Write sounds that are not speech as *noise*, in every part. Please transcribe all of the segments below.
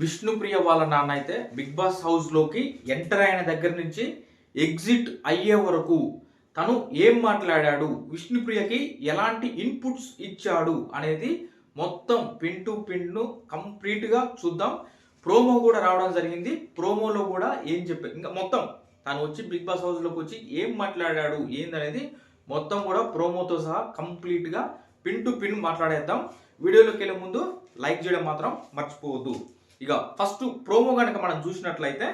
విష్ణుప్రియ వాళ్ళ నాన్న అయితే బిగ్ బాస్ హౌస్లోకి ఎంటర్ అయిన దగ్గర నుంచి ఎగ్జిట్ అయ్యే వరకు తను ఏం మాట్లాడాడు విష్ణుప్రియకి ఎలాంటి ఇన్పుట్స్ ఇచ్చాడు అనేది మొత్తం పిన్ టు పిన్ను కంప్లీట్గా చూద్దాం. ప్రోమో కూడా రావడం జరిగింది. ప్రోమోలో కూడా ఏం చెప్పారు ఇంకా మొత్తం తను వచ్చి బిగ్ బాస్ హౌస్లోకి వచ్చి ఏం మాట్లాడాడు ఏందనేది మొత్తం కూడా ప్రోమోతో సహా కంప్లీట్గా పిన్ టు పిన్ మాట్లాడేద్దాం. వీడియోలోకి వెళ్ళే ముందు లైక్ చేయడం మాత్రం మర్చిపోవద్దు. ఇక ఫస్ట్ ప్రోమో కనుక మనం చూసినట్లయితే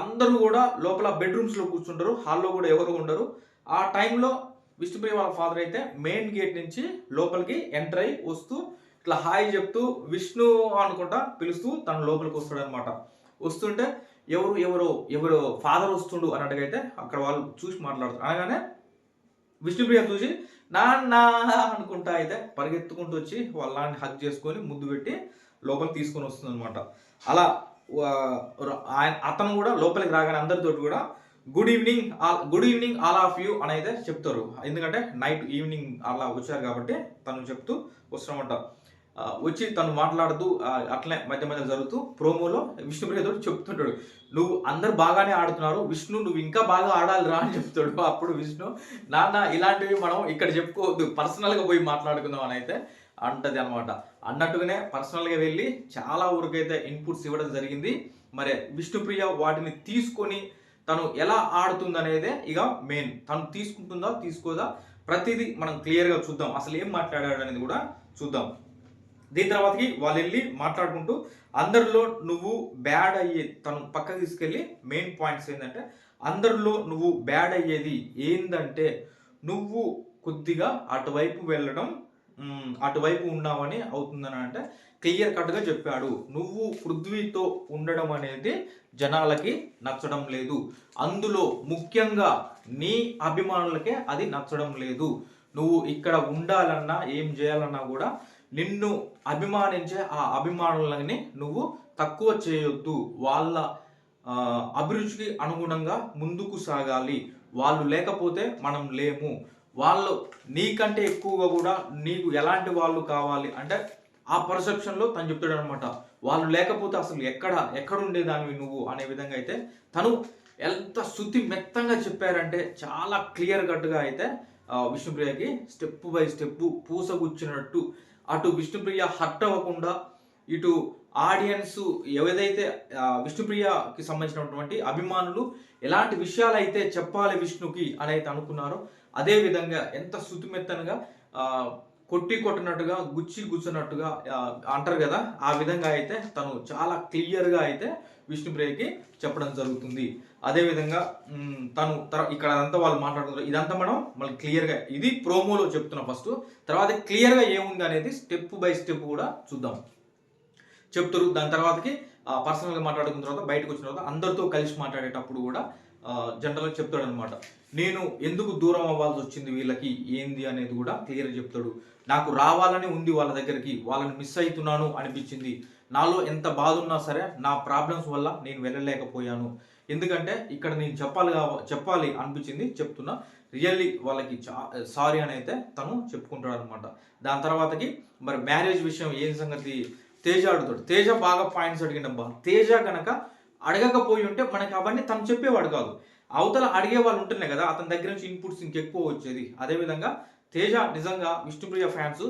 అందరూ కూడా లోపల బెడ్రూమ్స్లో కూర్చుంటారు హాల్లో కూడా ఎవరు ఉండరు. ఆ టైంలో విష్ణుప్రియ వాళ్ళ ఫాదర్ అయితే మెయిన్ గేట్ నుంచి లోపలికి ఎంటర్ అయి వస్తూ ఇట్లా హాయ్ చెప్తూ విష్ణు అనుకుంటా పిలుస్తూ తను లోపలికి వస్తాడు అనమాట వస్తుంటే ఎవరు ఎవరు ఎవరు ఫాదర్ వస్తుండు అన్నట్టుగా అయితే అక్కడ వాళ్ళు చూసి మాట్లాడుతారు. అనగానే విష్ణుప్రియ చూసి నాన్న అనుకుంటా అయితే పరిగెత్తుకుంటూ వచ్చి వాళ్ళ హక్ చేసుకొని ముద్దు పెట్టి లోపలికి తీసుకొని వస్తుంది అనమాట అలా ఆయన అతను కూడా లోపలికి రాగానే అందరితో కూడా good evening all good evening all of you అని అయితే చెప్తారు. ఎందుకంటే నైట్ ఈవినింగ్ అలా వచ్చారు కాబట్టి తను చెప్తూ వస్తామంట వచ్చి తను మాట్లాడుతూ అట్లనే మధ్య మధ్య జరుగుతూ ప్రోమోలో విష్ణుప్రియతో చెప్తుంటాడు. నువ్వు అందరు బాగానే ఆడుతున్నారు విష్ణు నువ్వు ఇంకా బాగా ఆడాలి రా అని చెప్తాడు. అప్పుడు విష్ణు నాన్న ఇలాంటివి మనం ఇక్కడ చెప్పుకోవద్దు పర్సనల్గా పోయి మాట్లాడుకుందాం అని అయితే అంటది అనమాట అన్నట్టుగానే పర్సనల్గా వెళ్ళి చాలా ఊరికైతే ఇన్పుట్స్ ఇవ్వడం జరిగింది. మరి విష్ణుప్రియ వాటిని తీసుకొని తను ఎలా ఆడుతుందనేదే ఇక మెయిన్ తను తీసుకుంటుందా తీసుకోదా? ప్రతిదీ మనం క్లియర్గా చూద్దాం. అసలు ఏం మాట్లాడాడు అనేది కూడా చూద్దాం. దీని తర్వాతకి వాళ్ళు వెళ్ళి మాట్లాడుకుంటూ అందరిలో నువ్వు బ్యాడ్ అయ్యే తను పక్కకు తీసుకెళ్ళి మెయిన్ పాయింట్స్ ఏంటంటే అందరిలో నువ్వు బ్యాడ్ అయ్యేది ఏందంటే నువ్వు కొద్దిగా అటువైపు వెళ్ళడం అటువైపు ఉన్నావని అవుతుందని అంటే క్లియర్ కట్గా చెప్పాడు. నువ్వు పృథ్వీతో ఉండడం అనేది జనాలకి నచ్చడం లేదు. అందులో ముఖ్యంగా నీ అభిమానులకే అది నచ్చడం లేదు. నువ్వు ఇక్కడ ఉండాలన్నా ఏం చేయాలన్నా కూడా నిన్ను అభిమానించే ఆ అభిమానులని నువ్వు తక్కువ చేయొద్దు. వాళ్ళ అభిరుచికి అనుగుణంగా ముందుకు సాగాలి. వాళ్ళు లేకపోతే మనం లేము. వాళ్ళు నీకంటే ఎక్కువగా కూడా నీకు ఎలాంటి వాళ్ళు కావాలి అంటే ఆ పర్సెప్షన్లో తను చెప్తాడు అనమాట వాళ్ళు లేకపోతే అసలు ఎక్కడ ఎక్కడ ఉండేదానివి నువ్వు అనే విధంగా అయితే తను ఎంత శుద్ధి మెత్తంగా చెప్పారంటే చాలా క్లియర్ కట్గా అయితే విష్ణుప్రియకి స్టెప్ బై స్టెప్ పూసగుచ్చినట్టు. అటు విష్ణుప్రియ హర్ట్ అవ్వకుండా ఇటు ఆడియన్స్ ఏదైతే విష్ణుప్రియకి సంబంధించినటువంటి అభిమానులు ఎలాంటి విషయాలు అయితే చెప్పాలి విష్ణుకి అని అయితే అనుకున్నారో అదే విధంగా ఎంత శుతిమెత్తనగా ఆ, కొట్టి కొట్టినట్టుగా గుచ్చి గుచ్చినట్టుగా అంటారు కదా ఆ విధంగా అయితే తను చాలా క్లియర్గా అయితే విష్ణుప్రియకి చెప్పడం జరుగుతుంది. అదేవిధంగా తను తర- ఇక్కడ అంతా వాళ్ళు మాట్లాడుతున్నారు. ఇదంతా మనం మళ్ళీ క్లియర్గా ఇది ప్రోమోలో చెప్తున్నా ఫస్ట్. తర్వాత క్లియర్గా ఏముంది అనేది స్టెప్ బై స్టెప్ కూడా చూద్దాం. చెప్తారు. దాని తర్వాతకి పర్సనల్గా మాట్లాడుకున్న తర్వాత బయటకు వచ్చిన తర్వాత అందరితో కలిసి మాట్లాడేటప్పుడు కూడా జనరల్గా చెప్తాడు అనమాట నేను ఎందుకు దూరం అవ్వాల్సి వచ్చింది వీళ్ళకి? ఏంది అనేది కూడా క్లియర్గా చెప్తాడు. నాకు రావాలని ఉంది వాళ్ళ దగ్గరికి వాళ్ళని మిస్ అవుతున్నాను అనిపించింది. నాలో ఎంత బాధ ఉన్నా సరే నా ప్రాబ్లమ్స్ వల్ల నేను వెళ్ళలేకపోయాను. ఎందుకంటే ఇక్కడ నేను చెప్పాలి చెప్పాలి అనిపించింది చెప్తున్నా. రియల్లీ వాళ్ళకి చా సారీ అని అయితే తను చెప్పుకుంటాడు అనమాట దాని తర్వాతకి మరి మ్యారేజ్ విషయం ఏం సంగతి? తేజ అడుగుతాడు. తేజ బాగా పాయింట్స్ అడిగిండబ్బా తేజ కనుక అడగకపోయి ఉంటే మనకి అవన్నీ తను చెప్పేవాడు కాదు. అవతల అడిగే వాళ్ళు ఉంటున్నాయి కదా అతని దగ్గర నుంచి ఇన్పుట్స్ ఇంకెక్కువ వచ్చేది. అదేవిధంగా తేజ నిజంగా విష్ణుప్రియ ఫ్యాన్స్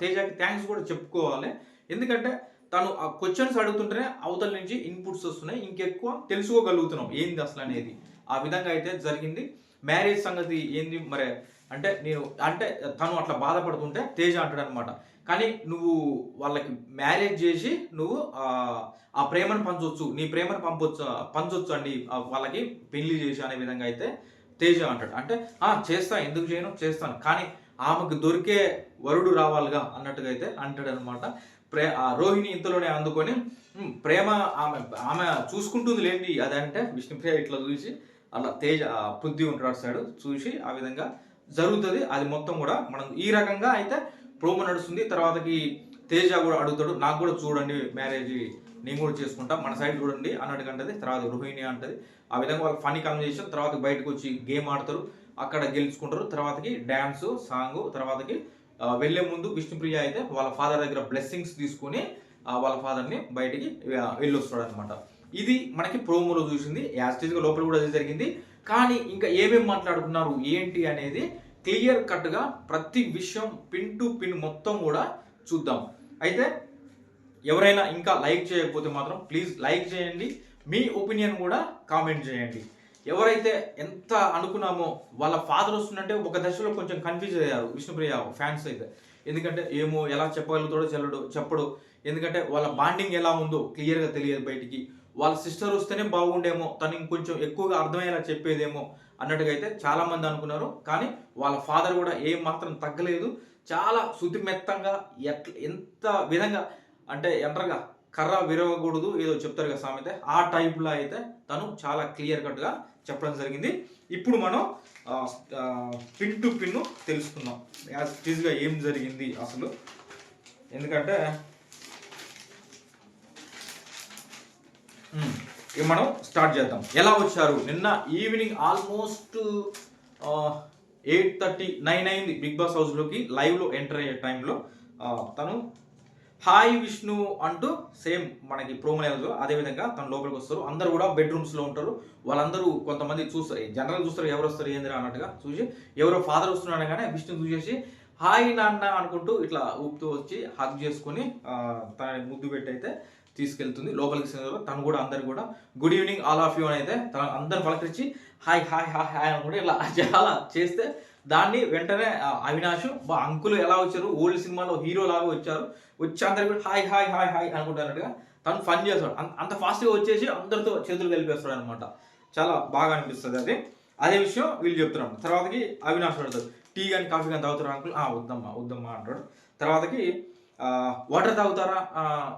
తేజకి థ్యాంక్స్ కూడా చెప్పుకోవాలి. ఎందుకంటే తను ఆ క్వశ్చన్స్ అడుగుతుంటేనే అవతల నుంచి ఇన్పుట్స్ వస్తున్నాయి. ఇంకెక్కువ తెలుసుకోగలుగుతున్నాం ఏంది అసలు అనేది. ఆ విధంగా అయితే జరిగింది. మ్యారేజ్ సంగతి ఏంది? మరి అంటే నేను అంటే తను అట్లా బాధపడుతుంటే తేజ అంటాడు అనమాట కానీ నువ్వు వాళ్ళకి మ్యారేజ్ చేసి నువ్వు ఆ, ప్రేమను పంచవచ్చు నీ ప్రేమను పంపొచ్చు పంచవచ్చు అండి. వాళ్ళకి పెళ్ళి చేసి అనే విధంగా అయితే తేజ అంటాడు. అంటే చేస్తాను ఎందుకు చేయను? చేస్తాను. కానీ ఆమెకు దొరికే వరుడు రావాలిగా అన్నట్టుగా అయితే అంటాడు అనమాట ప్రే ఆ రోహిణి ఇంతలోనే అందుకొని ప్రేమ ఆమె ఆమె చూసుకుంటుంది లేండి అదంటే విష్ణుప్రియ ఇట్లా చూసి అలా తేజ ఆ, పృథ్వీ ఉంటాడు సైడ్ చూసి ఆ విధంగా జరుగుతుంది. అది మొత్తం కూడా మనం ఈ రకంగా అయితే ప్రోమో నడుస్తుంది. తర్వాతకి తేజ కూడా అడుగుతాడు. నాకు కూడా చూడండి మ్యారేజ్ నేను కూడా చేసుకుంటా. మన సైడ్ చూడండి అన్నట్టుగా అంటది తర్వాత రోహిణి అంటది. ఆ విధంగా వాళ్ళు ఫనీ కన్వర్జేషన్ తర్వాత బయటకు వచ్చి గేమ్ ఆడతారు. అక్కడ గెలుచుకుంటారు. తర్వాతకి డ్యాన్స్ సాంగ్ తర్వాతకి వెళ్ళే వెళ్ళే ముందు విష్ణుప్రియ అయితే వాళ్ళ ఫాదర్ దగ్గర బ్లెస్సింగ్స్ తీసుకొని వాళ్ళ ఫాదర్ని బయటికి వెళ్ళొస్తాడు అనమాట ఇది మనకి ప్రోమోలో చూసింది. యాస్టీజ్గా లోపల కూడా అదే జరిగింది. కానీ ఇంకా ఏమేమి మాట్లాడుకున్నారు ఏంటి అనేది క్లియర్ కట్గా ప్రతి విషయం పిన్ టు పిన్ మొత్తం కూడా చూద్దాం. అయితే ఎవరైనా ఇంకా లైక్ చేయకపోతే మాత్రం ప్లీజ్ లైక్ చేయండి మీ ఒపీనియన్ కూడా కామెంట్ చేయండి. ఎవరైతే ఎంత అనుకున్నామో వాళ్ళ ఫాదర్ వస్తుందంటే ఒక దశలో కొంచెం కన్ఫ్యూజ్ అయ్యారు విష్ణుప్రియ ఫ్యాన్స్ అయితే. ఎందుకంటే ఏమో ఎలా చెప్పగలుగుతాడో చెల్లడు చెప్పడు. ఎందుకంటే వాళ్ళ బాండింగ్ ఎలా ఉందో క్లియర్గా తెలియదు బయటికి. వాళ్ళ సిస్టర్ వస్తేనే బాగుండేమో తను ఇంకొంచెం ఎక్కువగా అర్థమయ్యేలా చెప్పేదేమో అన్నట్టుగా అయితే చాలామంది అనుకున్నారు. కానీ వాళ్ళ ఫాదర్ కూడా ఏం మాత్రం తగ్గలేదు. చాలా శుద్ధి మెత్తంగా ఎట్ల ఎంత విధంగా అంటే ఎంటర్గా కర్ర విరవకూడదు ఏదో చెప్తారు కదా సామెత. ఆ టైప్లో అయితే తను చాలా క్లియర్ కట్గా చెప్పడం జరిగింది. ఇప్పుడు మనం పిన్ టు పిన్ తెలుసుకుందాం. యాజ్ టీజ్గా ఏం జరిగింది అసలు. ఎందుకంటే ఇక మనం స్టార్ట్ చేద్దాం. ఎలా వచ్చారు? నిన్న evening almost eight thirty nine అయింది బిగ్ బాస్ హౌస్లోకి లైవ్లో ఎంటర్ అయ్యే టైంలో తను హాయ్ విష్ణు అంటూ సేమ్ మనకి ప్రోమో అదే విధంగా తన లోపలికి వస్తారు. అందరూ కూడా బెడ్రూమ్స్లో ఉంటారు. వాళ్ళందరూ కొంతమంది చూస్తారు. జనరల్ చూస్తారు ఎవరు వస్తారు ఏందిరా అన్నట్టుగా చూసి ఎవరో ఫాదర్ వస్తున్నాడు కానీ విష్ణు చూసేసి హాయ్ నాన్న అనుకుంటూ ఇట్లా ఊపుతూ వచ్చి హగ్ చేసుకొని తన ముద్దు పెట్టి అయితే తీసుకెళ్తుంది. లోపలికి తను కూడా అందరు కూడా good evening all of you అని అయితే తన అందరు పలకరించి హాయ్ హాయ్ హాయ్ హాయ్ అని కూడా ఇలా *laughs* చాలా చేస్తే దాన్ని వెంటనే అవినాష్ బా అంకులు ఎలా వచ్చారు? ఓల్డ్ సినిమాలో హీరో లాగా వచ్చారు. వచ్చి అందరు కూడా హాయ్ హాయ్ హాయ్ హాయ్ అనుకుంటున్నట్టుగా తను ఫన్ చేస్తాడు. అంత- అంత ఫాస్ట్గా వచ్చేసి అందరితో చేతులు కలిపేస్తాడు అనమాట చాలా బాగా అనిపిస్తుంది అది. అదే విషయం వీళ్ళు చెప్తున్నాం తర్వాతకి అవినాష్ అడుగుతాడు టీ కానీ కాఫీ కానీ తాగుతారు అంకుల్ ఆ వద్దమ్మా వద్దమ్మా అంటాడు. తర్వాతకి వాటర్ తాగుతారా?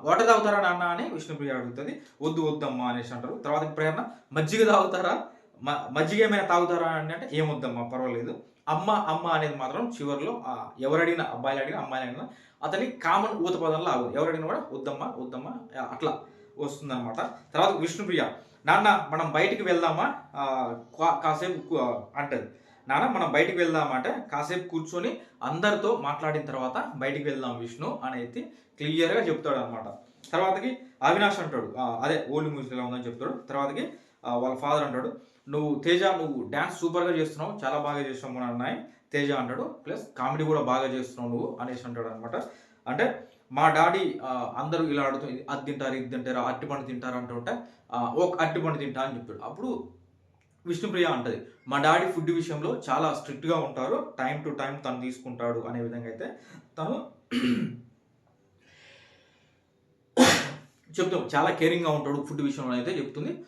వాటర్ తాగుతారా నాన్న అని విష్ణుప్రియ అడుగుతుంది. వద్దు వద్దమ్మా అనేసి అంటారు. తర్వాత ప్రేరణ మజ్జిగ తాగుతారా? మ- మజ్జిగ ఏమైనా తాగుతారా అని అంటే ఏం వద్దమ్మా పర్వాలేదు. అమ్మ అమ్మ అనేది మాత్రం చివరిలో ఆ, ఎవరు అబ్బాయిలు అడిగినా అమ్మాయిలు అడిగినా అతని కామన్ ఊత పదంలో ఆగు ఎవరు కూడా వద్దమ్మా వద్దమ్మా అట్లా వస్తుందన్నమాట. తర్వాత విష్ణుప్రియ నాన్న మనం బయటికి వెళ్దామా? కా- కాసేపు అంటది. నాన్న మనం బయటికి వెళ్దామంటే కాసేపు కూర్చొని అందరితో మాట్లాడిన తర్వాత బయటికి వెళ్దాం విష్ణు అనేది క్లియర్గా చెప్తాడు అనమాట తర్వాతకి అవినాష్ అంటాడు. అదే ఓల్డ్ మ్యూజిక్ ఎలా ఉందని చెప్తాడు. తర్వాతకి వాళ్ళ ఫాదర్ అంటాడు. నువ్వు తేజ నువ్వు డ్యాన్స్ సూపర్గా చేస్తున్నావు చాలా బాగా చేస్తున్నావు అని అన్నయ్య తేజ అంటాడు. ప్లస్ కామెడీ కూడా బాగా చేస్తున్నావు నువ్వు అనేసి అంటాడు అనమాట అంటే మా డాడీ అందరూ ఇలా ఆడుతూ అది తింటారు ఇది తింటారు అట్టి పండు తింటారు అంటుంటే ఒక అట్టి పండు తింటా అని చెప్పాడు అప్పుడు విష్ణుప్రియ అంటది. మా డాడీ ఫుడ్ విషయంలో చాలా స్ట్రిక్ట్గా ఉంటారు. టైం టు టైం తను తీసుకుంటాడు అనే విధంగా అయితే తను చెప్తాం. చాలా కేరింగ్గా ఉంటాడు ఫుడ్ విషయంలో అయితే చెప్తుంది.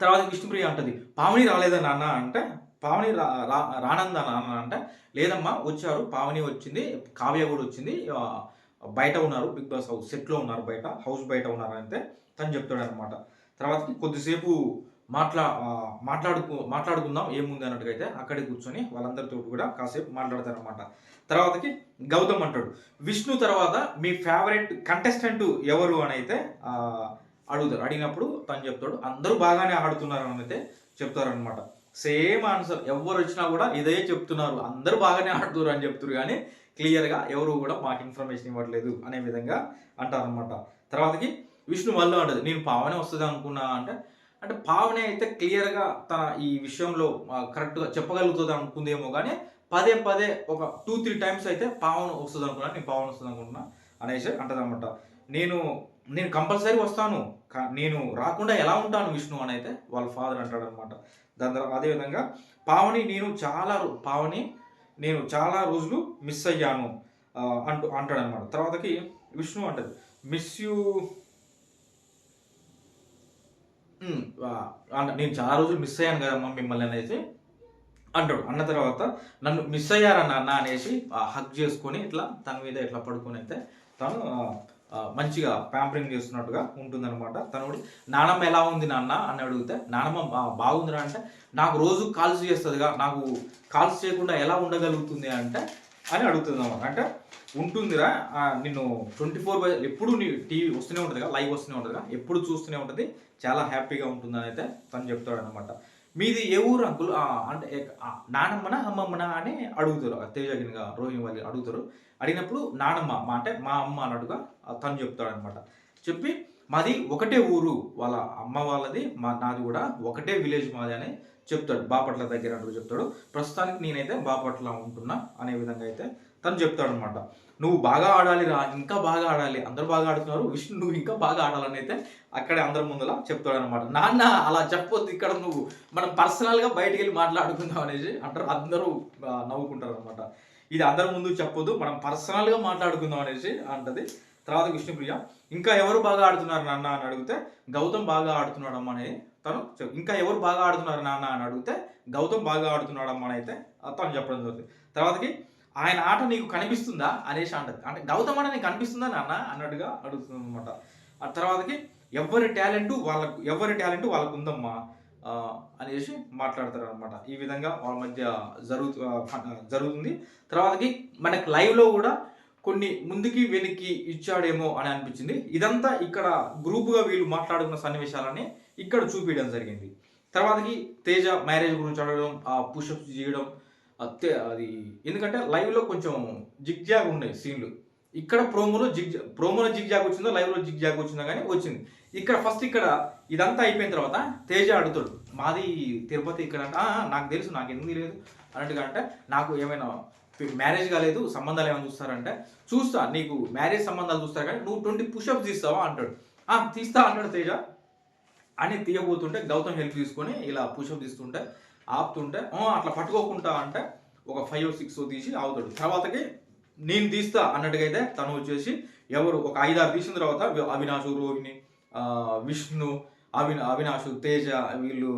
తర్వాత విష్ణుప్రియ అంటది పావని రాలేదా నాన్న? అంటే పావని రా రా- రానందా నాన్న? అంటే లేదమ్మా వచ్చారు. పావని వచ్చింది. కావ్య కూడా వచ్చింది. బయట ఉన్నారు. బిగ్ బాస్ హౌస్ సెట్లో ఉన్నారు బయట. హౌస్ బయట ఉన్నారు అంటే తను చెప్తాడు అనమాట తర్వాతకి కొద్దిసేపు మాట్లా మాట్లాడుకు మాట్లాడుకుందాం ఏముంది అన్నట్టుగా అయితే అక్కడే కూర్చొని వాళ్ళందరితో కూడా కాసేపు మాట్లాడతారు అనమాట తర్వాతకి గౌతమ్ అంటాడు విష్ణు తర్వాత మీ ఫేవరెట్ కంటెస్టెంట్ ఎవరు? అని అయితే అడుగుతారు అడిగినప్పుడు తను చెప్తాడు అందరూ బాగానే ఆడుతున్నారు అని అయితే చెప్తారనమాట సేమ్ ఆన్సర్ ఎవరు వచ్చినా కూడా ఇదే చెప్తున్నారు అందరూ బాగానే ఆడుతున్నారు అని చెప్తున్నారు కానీ క్లియర్గా ఎవరు కూడా మాకు ఇన్ఫర్మేషన్ ఇవ్వట్లేదు అనే విధంగా అంటారనమాట తర్వాతకి విష్ణు మళ్ళీ అంటది నేను పావనే వస్తుంది అనుకున్నా అంటే అంటే పావనే అయితే క్లియర్గా తన ఈ విషయంలో కరెక్ట్గా చెప్పగలుగుతుంది అనుకుందేమో కానీ పదే పదే ఒక టూ త్రీ టైమ్స్ అయితే పావన వస్తుంది అనుకున్నాను నేను పావన వస్తుంది అనుకుంటున్నా అనేసి అంటదన్నమాట. నేను నేను కంపల్సరీ వస్తాను. కా- నేను రాకుండా ఎలా ఉంటాను విష్ణు అని అయితే వాళ్ళ ఫాదర్ అంటాడు అనమాట దాని తర్వాత అదేవిధంగా పావని నేను చాలా పావని నేను చాలా రోజులు మిస్ అయ్యాను అంటూ అంటాడనమాట తర్వాతకి విష్ణు అంటది మిస్ యూ నేను చాలా రోజులు మిస్ అయ్యాను కదమ్మా మిమ్మల్ని అనేసి అంటాడు. అన్న తర్వాత నన్ను మిస్ అయ్యారన్న అన్న అనేసి హక్ చేసుకొని ఇట్లా తన మీద ఇట్లా పడుకొని అయితే తను మంచిగా ప్యాంపరింగ్ చేస్తున్నట్టుగా ఉంటుందన్నమాట. తను నానమ్మ ఎలా ఉంది నాన్న? అని అడిగితే నానమ్మ బాగుందిరా అంటే నాకు రోజు కాల్స్ చేస్తుందిగా నాకు కాల్స్ చేయకుండా ఎలా ఉండగలుగుతుంది? అంటే అని అడుగుతుంది అనమాట అంటే ఉంటుందిరా నిన్ను ట్వంటీ ఫోర్ బై ఎప్పుడు నీ టీవీ వస్తూనే ఉంటుందిగా లైవ్ వస్తూనే ఉంటుందిగా ఎప్పుడు చూస్తూనే ఉంటుంది చాలా హ్యాపీగా ఉంటుందని అయితే తను చెప్తాడనమాట మీది ఏ ఊరు అంకుల్? అంటే నానమ్మనా అమ్మమ్మనా అని అడుగుతారు. తేజగిరిగా రోహిణి వాళ్ళు అడుగుతారు. అడిగినప్పుడు నానమ్మ మా అంటే మా అమ్మ అన్నట్టుగా తను చెప్తాడనమాట చెప్పి మాది ఒకటే ఊరు వాళ్ళ అమ్మ వాళ్ళది మా నాది కూడా ఒకటే విలేజ్ మాది అని చెప్తాడు. బాపట్ల దగ్గర అంటూ చెప్తాడు. ప్రస్తుతానికి నేనైతే బాపట్ల ఉంటున్నా అనే విధంగా అయితే తను చెప్తాడనమాట నువ్వు బాగా ఆడాలి రా ఇంకా బాగా ఆడాలి అందరూ బాగా ఆడుతున్నారు విష్ణు నువ్వు ఇంకా బాగా ఆడాలని అయితే అక్కడే అందరి ముందర చెప్తాడు అనమాట నాన్న అలా చెప్పొద్దు ఇక్కడ నువ్వు మనం పర్సనల్గా బయటికి వెళ్ళి మాట్లాడుకుందాం అనేసి అంటారు అందరూ నవ్వుకుంటారు అనమాట ఇది అందరి ముందు చెప్పొద్దు మనం పర్సనల్గా మాట్లాడుకుందాం అనేసి అంటది. తర్వాత విష్ణుప్రియ ఇంకా ఎవరు బాగా ఆడుతున్నారు నాన్న? అని అడిగితే గౌతమ్ బాగా ఆడుతున్నాడమ్మా అని తను చెప్- ఇంకా ఎవరు బాగా ఆడుతున్నారు నాన్న? అని అడిగితే గౌతమ్ బాగా ఆడుతున్నాడమ్మా అని అయితే తను చెప్పడం జరుగుతుంది తర్వాతకి ఆయన ఆట నీకు కనిపిస్తుందా? అనేసి అంటది అంటే గౌతమ్ ఆట నీకు కనిపిస్తుందా నాన్న? అన్నట్టుగా అడుగుతుంది అనమాట ఆ తర్వాతకి ఎవరి టాలెంట్ వాళ్ళకు ఎవరి టాలెంట్ వాళ్ళకు ఉందమ్మా? అనేసి మాట్లాడతారు అనమాట ఈ విధంగా వాళ్ళ మధ్య జరుగుతు జరుగుతుంది. తర్వాతకి మనకు లైవ్లో కూడా కొన్ని ముందుకి వెనక్కి ఇచ్చాడేమో అని అనిపించింది. ఇదంతా ఇక్కడ గ్రూపుగా వీళ్ళు మాట్లాడుకున్న సన్నివేశాలని ఇక్కడ చూపించడం జరిగింది. తర్వాతకి తేజ మ్యారేజ్ గురించి అడగడం ఆ పుషప్స్ చేయడం అత్తే అది ఎందుకంటే లైవ్లో కొంచెం జిగ్జాగ్ ఉన్నాయి సీన్లు. ఇక్కడ ప్రోమోలో జిగ్ ప్రోమోలో జిగ్జాగ్ వచ్చిందో లైవ్లో జిగ్జాగ్ వచ్చిందో కానీ వచ్చింది. ఇక్కడ ఫస్ట్ ఇక్కడ ఇదంతా అయిపోయిన తర్వాత తేజ అడుగుతాడు మాది తిరుపతి ఇక్కడ అంటే. నాకు తెలుసు నాకు ఎందుకు తెలియదు. అన్నట్టుగా అంటే నాకు ఏమైనా మ్యారేజ్ కాలేదు సంబంధాలు ఏమైనా చూస్తారంటే చూస్తా నీకు మ్యారేజ్ సంబంధాలు చూస్తారు కానీ నువ్వు ట్వంటీ పుషప్స్ తీస్తావా? అంటాడు. "ఆ, తీస్తా అంటాడు తేజ. అని తీయబోతుంటే గౌతమ్ హెల్ప్ తీసుకొని ఇలా పుషప్ తీస్తుంటే ఆపుతుంటే అట్లా పట్టుకోకుండా అంటే ఒక ఫైవ్ సిక్స్ తీసి ఆగుతాడు. తర్వాతకి నేను తీస్తా అన్నట్టుగా అయితే తను వచ్చేసి ఎవరు ఒక ఐదారు తీసిన తర్వాత అవినాశు రోహిణి విష్ణు అవిన అవినాశు తేజ వీళ్ళు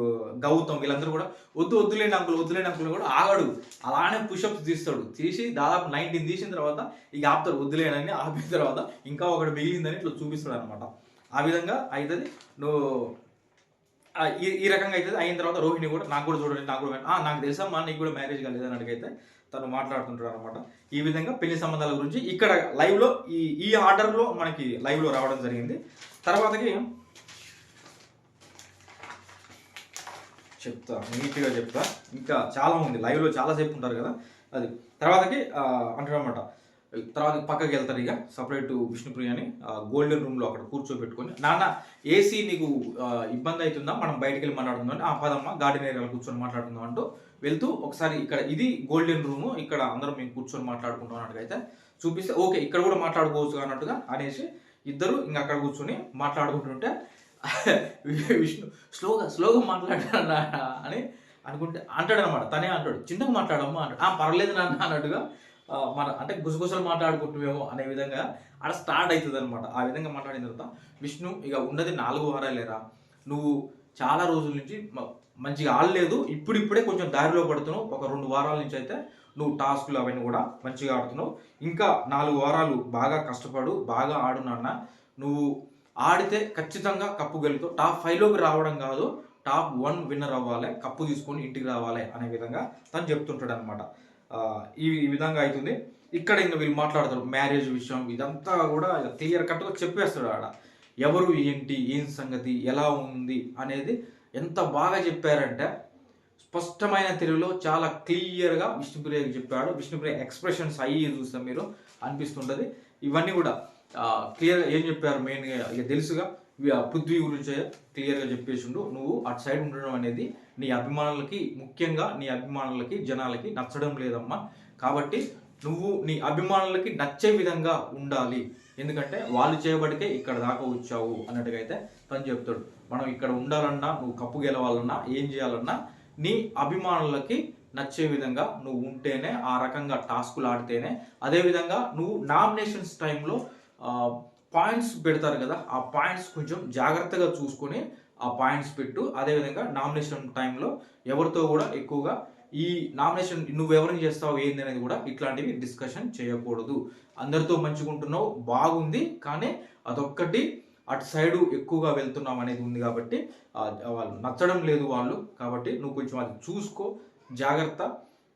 గౌతమ్ వీళ్ళందరూ కూడా వద్దు వద్దులేని అంకులు వద్దులేని అంకులు కూడా ఆగాడు. అలానే పుషప్స్ తీస్తాడు. తీసి దాదాపు నైన్టీన్ తీసిన తర్వాత ఇక ఆపుతాడు. వద్దులేనని ఆపిన తర్వాత ఇంకా ఒకటి మిగిలిందని ఇట్లా చూపిస్తాడు అనమాట ఆ విధంగా అవుతుంది నువ్వు ఈ ఈ రకంగా అయితే అయిన తర్వాత రోహిణి కూడా నాకు కూడా చూడండి నాకు కూడా నాకు తెలుసమ్మా నీకు కూడా మ్యారేజ్ కాలేదు అని అడిగైతే తను మాట్లాడుతుంటాడు అనమాట ఈ విధంగా పెళ్ళి సంబంధాల గురించి ఇక్కడ లైవ్లో ఈ ఈ ఆర్డర్లో మనకి లైవ్లో రావడం జరిగింది. తర్వాతకి చెప్తా నీట్గా చెప్తా. ఇంకా చాలా ఉంది లైవ్లో చాలాసేపు ఉంటారు కదా. అది తర్వాతకి అంటాడు అనమాట తర్వాత పక్కకి వెళ్తారు ఇక సపరేట్ విష్ణుప్రియని గోల్డెన్ రూమ్లో అక్కడ కూర్చోబెట్టుకొని. నాన్న ఏసీ నీకు ఇబ్బంది అవుతుందా? మనం బయటికి వెళ్ళి మాట్లాడుకుందాం అంటే, ఆ పదమ్మ గార్డెన్ ఏరియాలో కూర్చొని మాట్లాడుకుందాం అంటూ వెళ్తూ ఒకసారి ఇక్కడ ఇది గోల్డెన్ రూమ్ ఇక్కడ అందరం మేము కూర్చొని మాట్లాడుకుంటాం అన్నట్టుగా అయితే చూపిస్తే ఓకే ఇక్కడ కూడా మాట్లాడుకోవచ్చు అన్నట్టుగా అనేసి ఇద్దరు ఇంకా అక్కడ కూర్చొని మాట్లాడుకుంటుంటే *laughs* విష్ణు స్లోగా స్లోగా మాట్లాడాడా అని అనుకుంటే అంటాడనమాట తనే అంటాడు చిన్నగా మాట్లాడమ్మా అంటాడు "ఆ, పర్లేదు నాన్న అన్నట్టుగా మన అంటే గుసగుసలు మాట్లాడుకుంటున్నామేమో అనే విధంగా అక్కడ స్టార్ట్ అవుతుంది అనమాట ఆ విధంగా మాట్లాడిన తర్వాత విష్ణు ఇక ఉన్నది నాలుగు వారాలేరా? నువ్వు చాలా రోజుల నుంచి మంచిగా ఆడలేదు. ఇప్పుడిప్పుడే కొంచెం దారిలో పడుతున్నావు. ఒక రెండు వారాల నుంచి అయితే నువ్వు టాస్క్లు అవన్నీ కూడా మంచిగా ఆడుతున్నావు. ఇంకా నాలుగు వారాలు బాగా కష్టపడు బాగా ఆడు నాన్న. నువ్వు ఆడితే ఖచ్చితంగా కప్పు గెలుతావు. టాప్ ఫైవ్లోకి రావడం కాదు. టాప్ వన్ విన్నర్ అవ్వాలి. కప్పు తీసుకొని ఇంటికి రావాలి అనే విధంగా తను చెప్తుంటాడు అనమాట ఈ ఈ విధంగా అవుతుంది. ఇక్కడ ఇంకా వీళ్ళు మాట్లాడతారు మ్యారేజ్ విషయం ఇదంతా కూడా క్లియర్ కట్గా చెప్పేస్తాడు ఆడ. ఎవరు ఏంటి ఏం సంగతి ఎలా ఉంది అనేది ఎంత బాగా చెప్పారంటే స్పష్టమైన తెలుగులో చాలా క్లియర్గా విష్ణుప్రియకి చెప్పాడు. విష్ణుప్రియ ఎక్స్ప్రెషన్స్ అయ్యి చూస్తాం మీరు అనిపిస్తుంటుంది. ఇవన్నీ కూడా క్లియర్గా ఏం చెప్పారు మెయిన్గా ఇక తెలుసుగా. పృథ్వీ గురించి క్లియర్గా చెప్పేసిండు. నువ్వు అటు సైడ్ ఉండడం అనేది నీ అభిమానులకి ముఖ్యంగా నీ అభిమానులకి జనాలకి నచ్చడం లేదమ్మా. కాబట్టి నువ్వు నీ అభిమానులకి నచ్చే విధంగా ఉండాలి. ఎందుకంటే వాళ్ళు చేయబడితే ఇక్కడ దాకా వచ్చావు అన్నట్టుగా అయితే తను చెప్తాడు. మనం ఇక్కడ ఉండాలన్నా నువ్వు కప్పు గెలవాలన్నా ఏం చేయాలన్నా నీ అభిమానులకి నచ్చే విధంగా నువ్వు ఉంటేనే ఆ రకంగా టాస్కులు ఆడితేనే అదేవిధంగా నువ్వు నామినేషన్స్ టైంలో పాయింట్స్ పెడతారు కదా ఆ పాయింట్స్ కొంచెం జాగ్రత్తగా చూసుకొని ఆ పాయింట్స్ పెట్టు. అదేవిధంగా నామినేషన్ టైంలో ఎవరితో కూడా ఎక్కువగా ఈ నామినేషన్ నువ్వు ఎవరిని చేస్తావు ఏంది అనేది కూడా ఇట్లాంటివి డిస్కషన్ చేయకూడదు. అందరితో మంచిగుంటున్నావు బాగుంది కానీ అదొక్కటి అటు సైడు ఎక్కువగా వెళ్తున్నాం అనేది ఉంది కాబట్టి వాళ్ళు నచ్చడం లేదు వాళ్ళు. కాబట్టి నువ్వు కొంచెం అది చూసుకో జాగ్రత్త.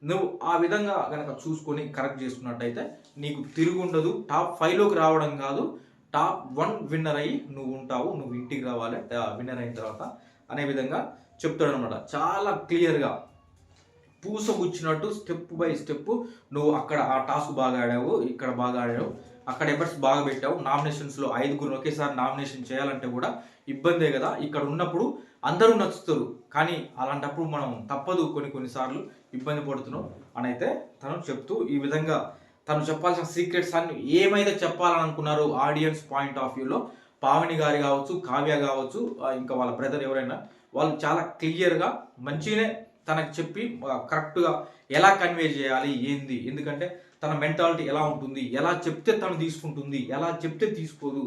నువ్వు ఆ విధంగా కనుక చూసుకొని కరెక్ట్ చేసుకున్నట్టయితే నీకు తిరుగుండదు. టాప్ ఫైవ్లోకి రావడం కాదు. టాప్ వన్ విన్నర్ అయ్యి నువ్వు ఉంటావు నువ్వు ఇంటికి రావాలి విన్నర్ అయిన తర్వాత అనే విధంగా చెప్తాడు అనమాట చాలా క్లియర్గా పూసగుచ్చినట్టు స్టెప్ బై స్టెప్ నువ్వు అక్కడ ఆ టాస్క్ బాగా ఆడావు ఇక్కడ బాగా ఆడావు అక్కడ ఎఫర్ట్స్ బాగా పెట్టావు నామినేషన్స్లో ఐదుగురు ఒకేసారి నామినేషన్ చేయాలంటే కూడా ఇబ్బందే కదా. ఇక్కడ ఉన్నప్పుడు అందరూ నచ్చుతారు కానీ అలాంటప్పుడు మనం తప్పదు కొన్ని కొన్నిసార్లు ఇబ్బంది పడుతున్నాం. అని అయితే తను చెప్తూ ఈ విధంగా తను చెప్పాల్సిన సీక్రెట్స్ అన్ని ఏమైతే చెప్పాలనుకున్నారు ఆడియన్స్ పాయింట్ ఆఫ్ వ్యూలో పావని గారి కావచ్చు కావ్య కావచ్చు ఇంకా వాళ్ళ బ్రదర్ ఎవరైనా వాళ్ళు చాలా క్లియర్గా మంచిగానే తనకు చెప్పి కరెక్ట్గా ఎలా కన్వే చేయాలి ఏంది? ఎందుకంటే తన మెంటాలిటీ ఎలా ఉంటుంది ఎలా చెప్తే తను తీసుకుంటుంది ఎలా చెప్తే తీసుకోదు.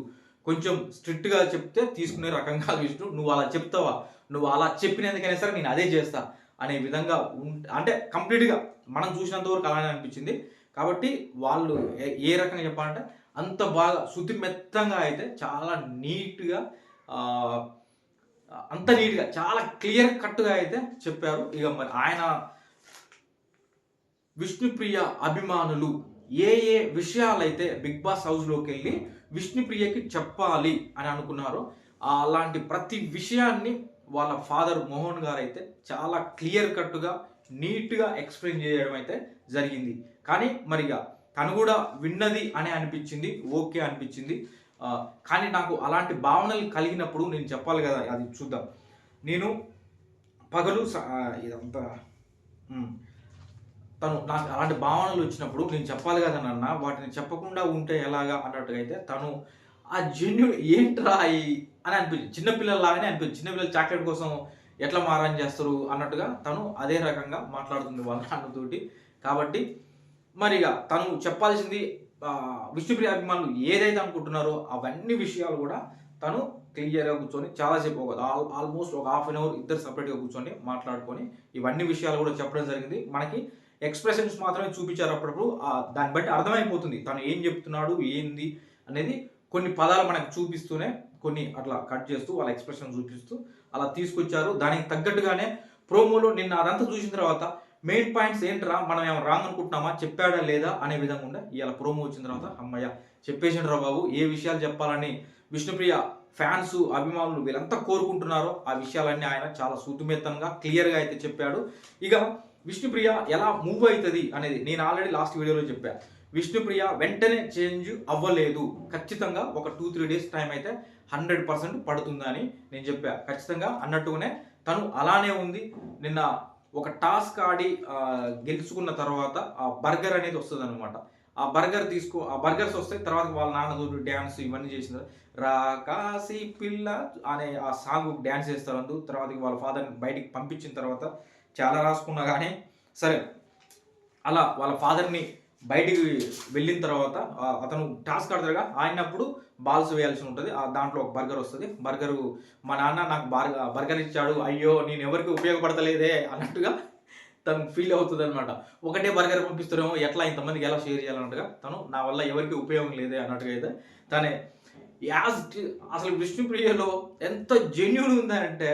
కొంచెం స్ట్రిక్ట్గా చెప్తే తీసుకునే రకంగా *laughs* విష్ణు నువ్వు అలా చెప్తావా? నువ్వు అలా చెప్పినందుకైనా సరే నేను అదే చేస్తా అనే విధంగా ఉం- అంటే కంప్లీట్గా మనం చూసినంత వరకు అలానే అనిపించింది. కాబట్టి వాళ్ళు ఏ- రకంగా చెప్పాలంటే అంత బాగా శుద్ధి మెత్తంగా అయితే చాలా నీట్గా అంత నీట్గా చాలా క్లియర్ కట్గా అయితే చెప్పారు. ఇక మరి ఆయన విష్ణుప్రియ అభిమానులు ఏ ఏ విషయాలైతే బిగ్ బాస్ హౌస్లోకి వెళ్ళి విష్ణుప్రియకి చెప్పాలి అని అనుకున్నారో అలాంటి ప్రతి విషయాన్ని వాళ్ళ ఫాదర్ మోహన్ గారు అయితే చాలా క్లియర్ కట్గా నీట్గా ఎక్స్ప్లెయిన్ చేయడం అయితే జరిగింది. కానీ మరిగా తను కూడా విన్నది అని అనిపించింది ఓకే అనిపించింది. కానీ నాకు అలాంటి భావనలు కలిగినప్పుడు నేను చెప్పాలి కదా అది చూద్దాం. నేను పగలు స- ఇదంతా తను నాకు అలాంటి భావనలు వచ్చినప్పుడు నేను చెప్పాలి కదా నాన్న వాటిని చెప్పకుండా ఉంటే ఎలాగా అన్నట్టుగా అయితే తను ఆ జెన్యు ఏంట్రా అని అనిపించింది. చిన్నపిల్లలాగానే అనిపించింది. చిన్నపిల్లలు చాక్లెట్ కోసం ఎట్లా మారాన్ చేస్తారు అన్నట్టుగా తను అదే రకంగా మాట్లాడుతుంది వాళ్ళ నాన్నతోటి. కాబట్టి మరి ఇక తను చెప్పాల్సింది విష్ణుప్రియ అభిమానులు ఏదైతే అనుకుంటున్నారో అవన్నీ విషయాలు కూడా తను క్లియర్గా కూర్చొని చాలాసేపు ఒక ఆల్ ఆల్మోస్ట్ ఒక హాఫ్ అన్ అవర్ ఇద్దరు సపరేట్గా కూర్చొని మాట్లాడుకొని ఇవన్నీ విషయాలు కూడా చెప్పడం జరిగింది. మనకి ఎక్స్ప్రెషన్స్ మాత్రమే చూపించారు అప్పుడప్పుడు దాన్ని బట్టి అర్థమైపోతుంది తను ఏం చెప్తున్నాడు ఏంది అనేది కొన్ని పదాలు మనకు చూపిస్తూనే కొన్ని అట్లా కట్ చేస్తూ వాళ్ళ ఎక్స్ప్రెషన్ చూపిస్తూ అలా తీసుకొచ్చారు. దానికి తగ్గట్టుగానే ప్రోమోలో నిన్న అదంతా చూసిన తర్వాత మెయిన్ పాయింట్స్ ఏంట్రా? మనం ఏమైనా రాంగ్ అనుకుంటున్నామా? చెప్పాడా లేదా? అనే విధంగా ఉండే ఇవాళ ప్రోమో వచ్చిన తర్వాత అమ్మయ్య చెప్పేసిండ్రా బాబు ఏ విషయాలు చెప్పాలని విష్ణుప్రియ ఫ్యాన్స్ అభిమానులు వీళ్ళంతా కోరుకుంటున్నారో ఆ విషయాలన్నీ ఆయన చాలా సుతుమెత్తంగా క్లియర్గా అయితే చెప్పాడు. ఇక విష్ణుప్రియ ఎలా మూవ్ అవుతుంది అనేది నేను ఆల్రెడీ లాస్ట్ వీడియోలో చెప్పాను విష్ణుప్రియ వెంటనే చేంజ్ అవ్వలేదు. ఖచ్చితంగా ఒక టూ త్రీ డేస్ టైం అయితే హండ్రెడ్ పర్సెంట్ పడుతుందని నేను చెప్పా. ఖచ్చితంగా అన్నట్టుగానే తను అలానే ఉంది. నిన్న ఒక టాస్క్ ఆడి గెలుచుకున్న తర్వాత ఆ బర్గర్ అనేది వస్తుంది అనమాట ఆ బర్గర్ తీసుకో ఆ బర్గర్స్ వస్తే తర్వాత వాళ్ళ నాన్నతో డ్యాన్స్ ఇవన్నీ చేసిన రాకాసి పిల్ల అనే ఆ సాంగ్ డ్యాన్స్ చేస్తారు అందు. తర్వాత వాళ్ళ ఫాదర్ని బయటికి పంపించిన తర్వాత చాలా రాసుకున్నా కానీ సరే అలా వాళ్ళ ఫాదర్ని బయటికి వెళ్ళిన తర్వాత అతను టాస్క్ ఆడతాడుగా ఆడినప్పుడు బాల్స్ వేయాల్సి ఉంటుంది. ఆ దాంట్లో ఒక బర్గర్ వస్తుంది. బర్గర్ మా నాన్న నాకు బర్గర్ బర్గర్ ఇచ్చాడు. అయ్యో నేను ఎవరికి ఉపయోగపడతలేదే అన్నట్టుగా తను ఫీల్ అవుతుంది అనమాట ఒకటే బర్గర్ పంపిస్తారేమో ఎట్లా ఇంతమందికి ఎలా షేర్ చేయాలన్నట్టుగా తను నా వల్ల ఎవరికి ఉపయోగం లేదే అన్నట్టుగా అయితే తనే యాజ్ అసలు విష్ణుప్రియలో ఎంత జెన్యున్ ఉందంటే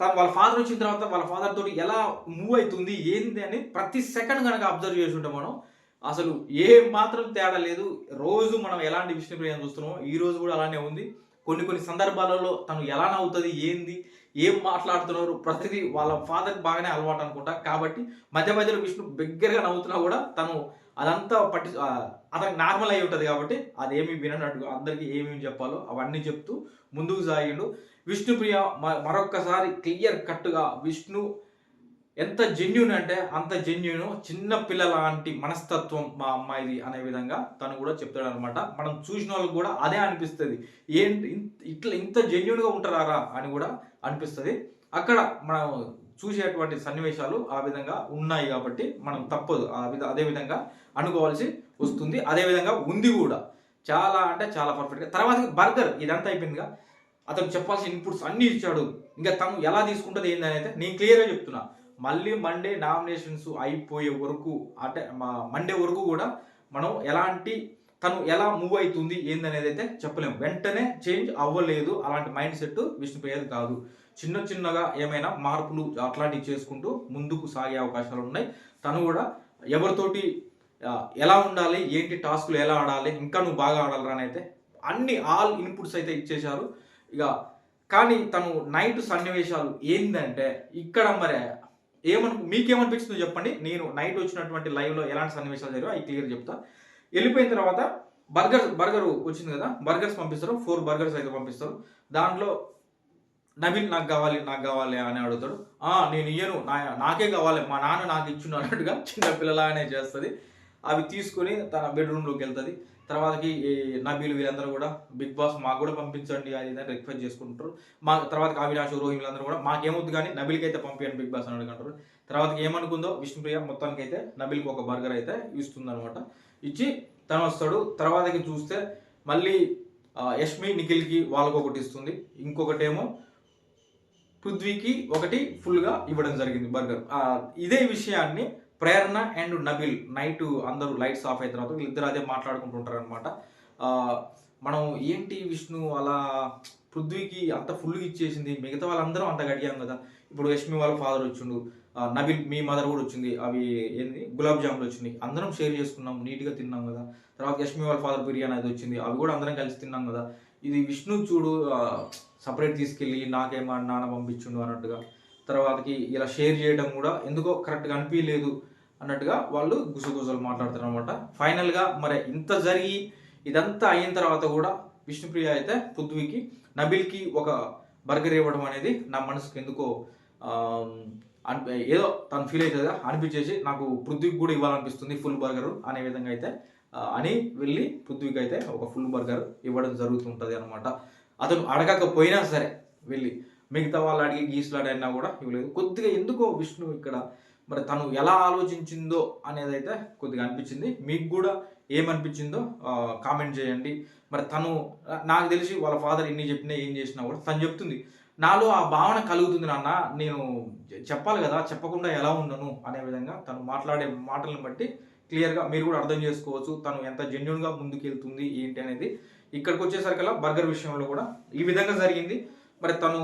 తను వాళ్ళ ఫాదర్ వచ్చిన తర్వాత వాళ్ళ ఫాదర్ తోటి ఎలా మూవ్ అవుతుంది ఏంది అని ప్రతి సెకండ్ కనుక అబ్జర్వ్ చేసి ఉంటాం మనం అసలు ఏ మాత్రం తేడా లేదు. రోజు మనం ఎలాంటి విష్ణుప్రియను చూస్తున్నామో ఈ రోజు కూడా అలానే ఉంది. కొన్ని కొన్ని సందర్భాలలో తను ఎలా నవ్వుతుంది ఏంది ఏం మాట్లాడుతున్నారు ప్రతిదీ వాళ్ళ ఫాదర్ బాగానే అలవాటు అనుకుంటా. కాబట్టి మధ్య మధ్యలో విష్ణు బిగ్గరగా నవ్వుతున్నా కూడా తను అదంతా పట్టి అతనికి నార్మల్ అయి ఉంటుంది కాబట్టి అదేమి విననట్టుగా అందరికీ ఏమేమి చెప్పాలో అవన్నీ చెప్తూ ముందుకు సాగిండు. విష్ణుప్రియ మరొక్కసారి క్లియర్ కట్గా విష్ణు ఎంత జెన్యున్ అంటే అంత జెన్యున్ చిన్న పిల్లల లాంటి మనస్తత్వం మా అమ్మాయిది అనే విధంగా తను కూడా చెప్తాడు అనమాట మనం చూసిన వాళ్ళకి కూడా అదే అనిపిస్తుంది. ఏంటి ఇట్లా ఇంత జెన్యున్గా ఉంటారా అని కూడా అనిపిస్తుంది. అక్కడ మనం చూసేటువంటి సన్నివేశాలు ఆ విధంగా ఉన్నాయి కాబట్టి మనం తప్పదు. ఆ విధ అదే విధంగా అనుకోవాల్సి వస్తుంది. అదే విధంగా ఉంది కూడా. చాలా అంటే చాలా పర్ఫెక్ట్గా తర్వాత బర్గర్ ఇదంతా అయిపోయిందిగా. అతను చెప్పాల్సిన ఇన్పుట్స్ అన్నీ ఇచ్చాడు. ఇంకా తను ఎలా తీసుకుంటుంది ఏందని అయితే నేను క్లియర్గా చెప్తున్నా. మళ్ళీ మండే నామినేషన్స్ అయిపోయే వరకు అంటే మా- మండే వరకు కూడా మనం ఎలాంటి తను ఎలా మూవ్ అవుతుంది ఏందనేది అయితే చెప్పలేము వెంటనే చేంజ్ అవ్వలేదు. అలాంటి మైండ్ సెట్ విష్ణుప్రియది కాదు. చిన్న చిన్నగా ఏమైనా మార్పులు అట్లాంటివి చేసుకుంటూ ముందుకు సాగే అవకాశాలు ఉన్నాయి. తను కూడా ఎవరితోటి ఎలా ఉండాలి ఏంటి టాస్క్లు ఎలా ఆడాలి ఇంకా నువ్వు బాగా ఆడాలరా అని అయితే అన్ని ఆల్ ఇన్పుట్స్ అయితే ఇచ్చేశారు. ఇక కానీ తను నైట్ సన్నివేశాలు ఏంటంటే ఇక్కడ మరి ఏమను మీకేమనిపించిందో చెప్పండి. నేను నైట్ వచ్చినటువంటి లైవ్లో ఎలాంటి సన్నివేశాలు జరిగా అవి క్లియర్ చెప్తా. వెళ్ళిపోయిన తర్వాత బర్గర్ బర్గర్ వచ్చింది కదా బర్గర్స్ పంపిస్తారు. ఫోర్ బర్గర్స్ అయితే పంపిస్తారు. దాంట్లో నవీన్ నాకు కావాలి నాకు కావాలి అని అడుగుతాడు. నేను ఇయ్యను. నా నాకే కావాలి. మా నాన్న నాకు ఇచ్చును అన్నట్టుగా చిన్న పిల్లలానే చేస్తుంది. అవి తీసుకొని తన బెడ్రూమ్లోకి వెళ్తుంది. తర్వాతకి నబీలు వీళ్ళందరూ కూడా బిగ్ బాస్ మాకు కూడా పంపించండి అది రిక్వెస్ట్ చేసుకుంటారు. మా తర్వాత అవినాష్ రోహిణ్ వీళ్ళందరూ కూడా మాకేమొద్దు కానీ నబీల్కి అయితే పంపించండి బిగ్ బాస్ అని అడుగుంటారు తర్వాత ఏమనుకుందో విష్ణుప్రియ మొత్తానికి అయితే నబీల్కి ఒక బర్గర్ అయితే ఇస్తుంది అనమాట ఇచ్చి తను వస్తాడు. తర్వాతకి చూస్తే మళ్ళీ యష్మి నిఖిల్కి వాళ్ళకు ఒకటి ఇస్తుంది. ఇంకొకటేమో పృథ్వీకి ఒకటి ఫుల్గా ఇవ్వడం జరిగింది బర్గర్. ఇదే విషయాన్ని ప్రేరణ అండ్ నబిల్. నైట్ అందరూ లైట్స్ ఆఫ్ అయిన తర్వాత వీళ్ళిద్దరు అదే మాట్లాడుకుంటుంటారు అనమాట మనం ఏంటి విష్ణు అలా పృథ్వీకి అంత ఫుల్గా ఇచ్చేసింది? మిగతా వాళ్ళందరం అంత గడియాం కదా. ఇప్పుడు యష్మి వాళ్ళ ఫాదర్ వచ్చిండు. నబిల్ మీ మదర్ కూడా వచ్చింది. అవి ఏంది? గులాబ్ జాములు వచ్చింది. అందరం షేర్ చేసుకున్నాం. నీట్గా తిన్నాం కదా. తర్వాత యష్మి వాళ్ళ ఫాదర్ బిర్యానీ అది వచ్చింది. అవి కూడా అందరం కలిసి తిన్నాం కదా. ఇది విష్ణు చూడు సపరేట్ తీసుకెళ్ళి నాకేమో నాన్న పంపించుండు అన్నట్టుగా. తర్వాతకి ఇలా షేర్ చేయడం కూడా ఎందుకో కరెక్ట్గా అనిపించలేదు అన్నట్టుగా వాళ్ళు గుసగుసలు మాట్లాడుతారు అనమాట ఫైనల్గా మరి ఇంత జరిగి ఇదంతా అయిన తర్వాత కూడా విష్ణుప్రియ అయితే పృథ్వీకి నబిల్కి ఒక బర్గర్ ఇవ్వడం అనేది నా మనసుకు ఎందుకో అనిపి ఏదో తను ఫీల్ అవుతుంది అనిపించేసి నాకు పృథ్వీకి కూడా ఇవ్వాలనిపిస్తుంది ఫుల్ బర్గర్ అనే విధంగా అయితే అని వెళ్ళి పృథ్వీకి అయితే ఒక ఫుల్ బర్గర్ ఇవ్వడం జరుగుతుంటుంది అనమాట అతను అడగకపోయినా సరే వెళ్ళి మిగతా వాళ్ళు అడిగి గీసులాడైనా కూడా ఇవ్వలేదు కొద్దిగా ఎందుకో విష్ణు ఇక్కడ మరి తను ఎలా ఆలోచించిందో అనేది అయితే కొద్దిగా అనిపించింది. మీకు కూడా ఏమనిపించిందో కామెంట్ చేయండి. మరి తను నాకు తెలిసి వాళ్ళ ఫాదర్ ఎన్ని చెప్పినా ఏం చేసినా కూడా తను చెప్తుంది నాలో ఆ భావన కలుగుతుంది నాన్న. నేను చెప్పాలి కదా చెప్పకుండా ఎలా ఉండను? అనే విధంగా తను మాట్లాడే మాటలను బట్టి క్లియర్గా మీరు కూడా అర్థం చేసుకోవచ్చు తను ఎంత జెన్యున్గా ముందుకెళ్తుంది ఏంటి అనేది. ఇక్కడికి వచ్చేసరికల్లా బర్గర్ విషయంలో కూడా ఈ విధంగా జరిగింది. మరి తను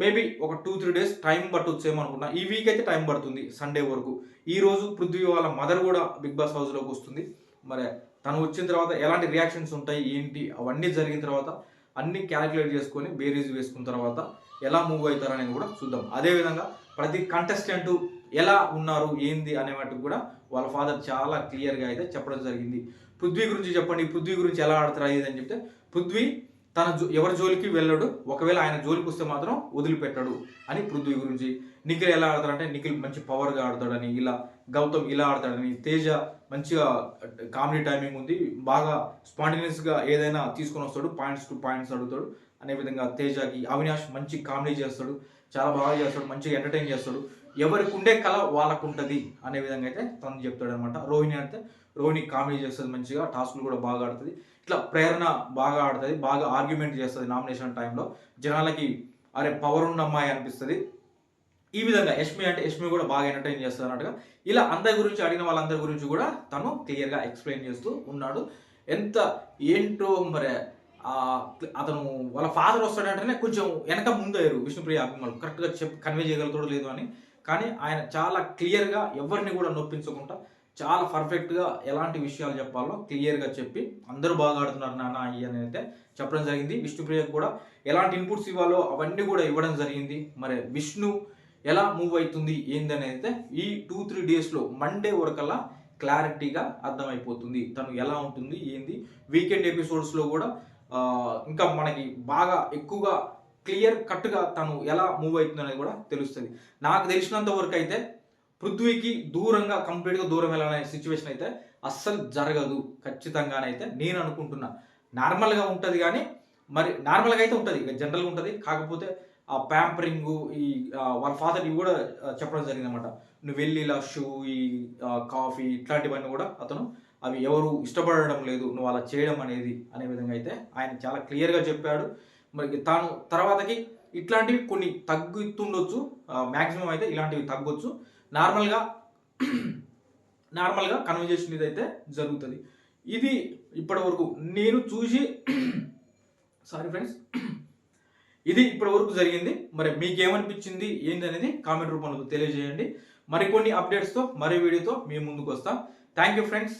మేబీ ఒక టూ త్రీ డేస్ టైం పట్టొచ్చేమో అనుకున్నా ఈ వీక్ అయితే టైం పడుతుంది సండే వరకు. ఈ రోజు పృథ్వీ వాళ్ళ మదర్ కూడా బిగ్ బాస్ హౌస్లోకి వస్తుంది. మరి తను వచ్చిన తర్వాత ఎలాంటి రియాక్షన్స్ ఉంటాయి ఏంటి అవన్నీ జరిగిన తర్వాత అన్ని క్యాలిక్యులేట్ చేసుకొని బేరీజ్ వేసుకున్న తర్వాత ఎలా మూవ్ అవుతారనేది కూడా చూద్దాం. అదేవిధంగా ప్రతి కంటెస్టెంట్ ఎలా ఉన్నారు ఏంది అనే వాటికి కూడా వాళ్ళ ఫాదర్ చాలా క్లియర్గా అయితే చెప్పడం జరిగింది. పృథ్వీ గురించి చెప్పండి పృథ్వీ గురించి ఎలా ఆడతారు అది ఇది అని చెప్తే పృథ్వీ తన జో ఎవరి జోలికి వెళ్ళడు ఒకవేళ ఆయన జోలికి వస్తే మాత్రం వదిలిపెట్టడు అని పృథ్వీ గురించి. నిఖిల్ ఎలా ఆడతాడంటే నిఖిల్ మంచి పవర్గా ఆడతాడని ఇలా గౌతమ్ ఇలా ఆడతాడని తేజ మంచిగా కామెడీ టైమింగ్ ఉంది బాగా స్పాంటినియస్గా ఏదైనా తీసుకొని వస్తాడు పాయింట్స్ టు పాయింట్స్ అడుగుతాడు. అనే విధంగా తేజకి అవినాష్ మంచి కామెడీ చేస్తాడు చాలా బాగా చేస్తాడు మంచిగా ఎంటర్టైన్ చేస్తాడు. ఎవరికి ఉండే కళ వాళ్ళకు ఉంటుంది అనే విధంగా అయితే తను చెప్తాడు అనమాట రోహిణి అంటే రోహిణి కామెడీ చేస్తుంది మంచిగా టాస్క్లు కూడా బాగా ఆడుతుంది. ఇట్లా ప్రేరణ బాగా ఆడుతుంది బాగా ఆర్గ్యుమెంట్ చేస్తుంది నామినేషన్ టైంలో జనాలకి అరే పవర్ ఉన్న అమ్మాయి అనిపిస్తుంది. ఈ విధంగా యష్మి అంటే యష్మి కూడా బాగా ఎంటర్టైన్ చేస్తుంది అన్నట్టుగా. ఇలా అందరి గురించి అడిగిన వాళ్ళందరి గురించి కూడా తను క్లియర్గా ఎక్స్ప్లెయిన్ చేస్తూ ఉన్నాడు. ఎంత ఏంటో మరి అతను వాళ్ళ ఫాదర్ వస్తాడంటేనే కొంచెం వెనక ముందయ్యారు విష్ణుప్రియ అభిమానులు కరెక్ట్గా చెప్ కన్వే చేయగలుగుతాడో లేదు అని. కానీ ఆయన చాలా క్లియర్గా ఎవరిని కూడా నొప్పించకుండా చాలా పర్ఫెక్ట్గా ఎలాంటి విషయాలు చెప్పాలో క్లియర్గా చెప్పి అందరూ బాగా ఆడుతున్నారు నాన్న అయ్యి అని అయితే చెప్పడం జరిగింది. విష్ణుప్రియకు కూడా ఎలాంటి ఇన్పుట్స్ ఇవ్వాలో అవన్నీ కూడా ఇవ్వడం జరిగింది. మరి విష్ణు ఎలా మూవ్ అవుతుంది ఏంది అయితే ఈ టూ త్రీ డేస్లో మండే వరకల్లా క్లారిటీగా అర్థమైపోతుంది. తను ఎలా ఉంటుంది ఏంది? వీకెండ్ ఎపిసోడ్స్లో కూడా ఇంకా మనకి బాగా ఎక్కువగా క్లియర్ కట్గా తను ఎలా మూవ్ అవుతుంది అనేది కూడా తెలుస్తుంది. నాకు తెలిసినంత వరకు అయితే పృథ్వీకి దూరంగా కంప్లీట్గా దూరం వెళ్ళాలనే సిచ్యువేషన్ అయితే అస్సలు జరగదు. ఖచ్చితంగానైతే నేను అనుకుంటున్నా. నార్మల్గా ఉంటుంది కానీ మరి నార్మల్గా అయితే ఉంటుంది. ఇక జనరల్గా ఉంటుంది. కాకపోతే ఆ ప్యాంపరింగ్ ఈ వాళ్ళ ఫాదర్ ఇవి కూడా చెప్పడం జరిగిందనమాట నువ్వు వెళ్ళి ఇలా షూ ఈ కాఫీ ఇట్లాంటివన్నీ కూడా అతను అవి ఎవరు ఇష్టపడడం లేదు. నువ్వు అలా చేయడం అనేది అనే విధంగా అయితే ఆయన చాలా క్లియర్గా చెప్పాడు. మరి తాను తర్వాతకి ఇట్లాంటివి కొన్ని తగ్గుతుండొచ్చు. మ్యాక్సిమం అయితే ఇలాంటివి తగ్గొచ్చు. నార్మల్గా నార్మల్గా కన్వర్జేషన్ ఇది అయితే జరుగుతుంది. ఇది ఇప్పటి వరకు నేను చూసి సారీ ఫ్రెండ్స్ ఇది ఇప్పటి వరకు జరిగింది. మరి మీకేమనిపించింది ఏంటి అనేది కామెంట్ రూపంలో తెలియజేయండి. మరికొన్ని అప్డేట్స్తో మరీ వీడియోతో మేము ముందుకు వస్తాం థ్యాంక్ యూ ఫ్రెండ్స్